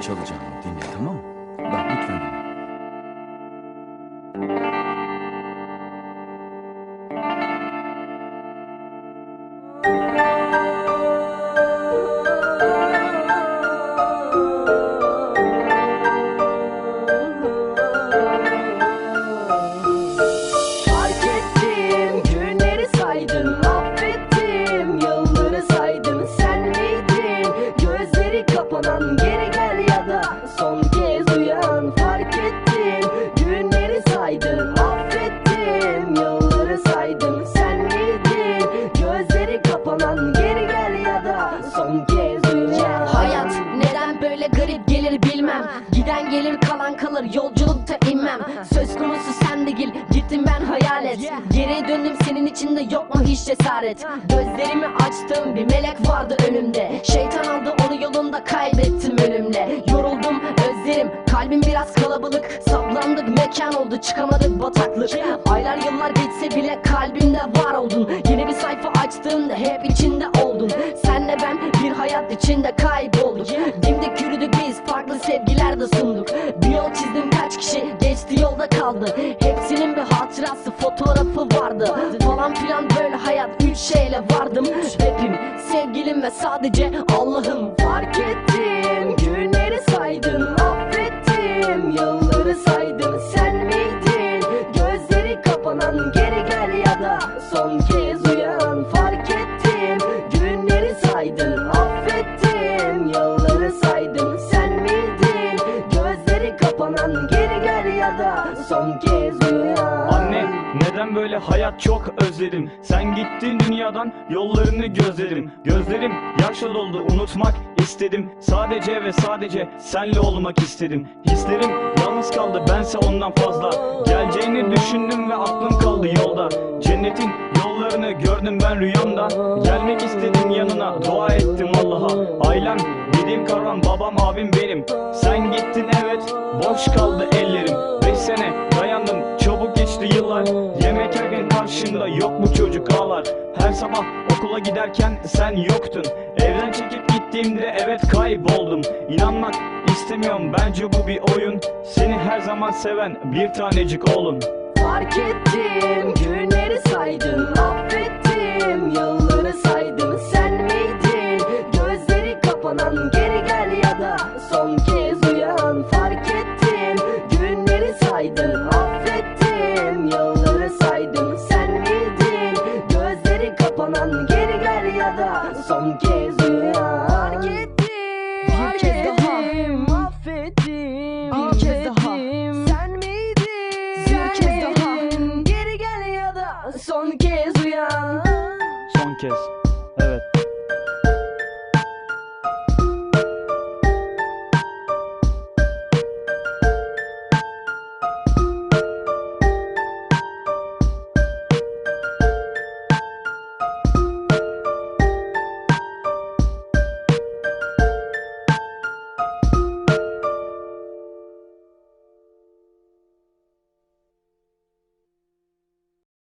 çalacağım. Dinle tamam mı? Bak lütfen gelir kalan kalır yolculukta inmem. Söz konusu sen değil gittim ben hayalet Geriye döndüm senin içinde yok mu hiç cesaret? Gözlerimi açtım bir melek vardı önümde. Şeytan aldı onu yolunda kaybettim ölümle. Yoruldum özlerim kalbim biraz kalabalık. Saplandık mekan oldu çıkamadık bataklık. Aylar yıllar geçse bile kalbimde var oldun Yeni bir sayfa açtığımda hep içinde oldun Senle ben bir hayat içinde kaybolduk hatırası fotoğrafı vardı. Falan filan böyle hayat üç şeyle vardım. Rapim sevgilim ve sadece Allah'ım. Fark ettim günleri saydım affettim. Yılları saydım sen miydin? Gözleri kapanan geri gel ya da son kez uyan. Fark ettim günleri saydım affettim. Yılları saydım sen miydin? Gözleri kapanan geri gel ya da son kez uyan neden böyle hayat çok özledim. Sen gittin dünyadan yollarını gözledim. Gözlerim yaşla doldu unutmak istedim. Sadece ve sadece senle olmak istedim. Hislerim yalnız kaldı bense ondan fazla. Geleceğini düşündüm ve aklım kaldı yolda. Cennetin yollarını gördüm ben rüyamda. Gelmek istedim yanına dua ettim Allah'a. Ailem dediğim karvan babam abim benim. Sen gittin evet boş kaldı ellerim. Beş sene dayandım çabuk geçti yıllar. Yemek yerken karşımda yok mu çocuk ağlar? Her sabah okula giderken sen yoktun. Evden çekip gittiğimde evet kayboldum. İnanmak istemiyorum bence bu bir oyun. Seni her zaman seven bir tanecik oğlum. Fark ettim son kez fark ettim Bir kez daha. ettim, affettim Bir kez daha. sen miydin Bir kez daha. Geri gel ya da son kez uyan Son kez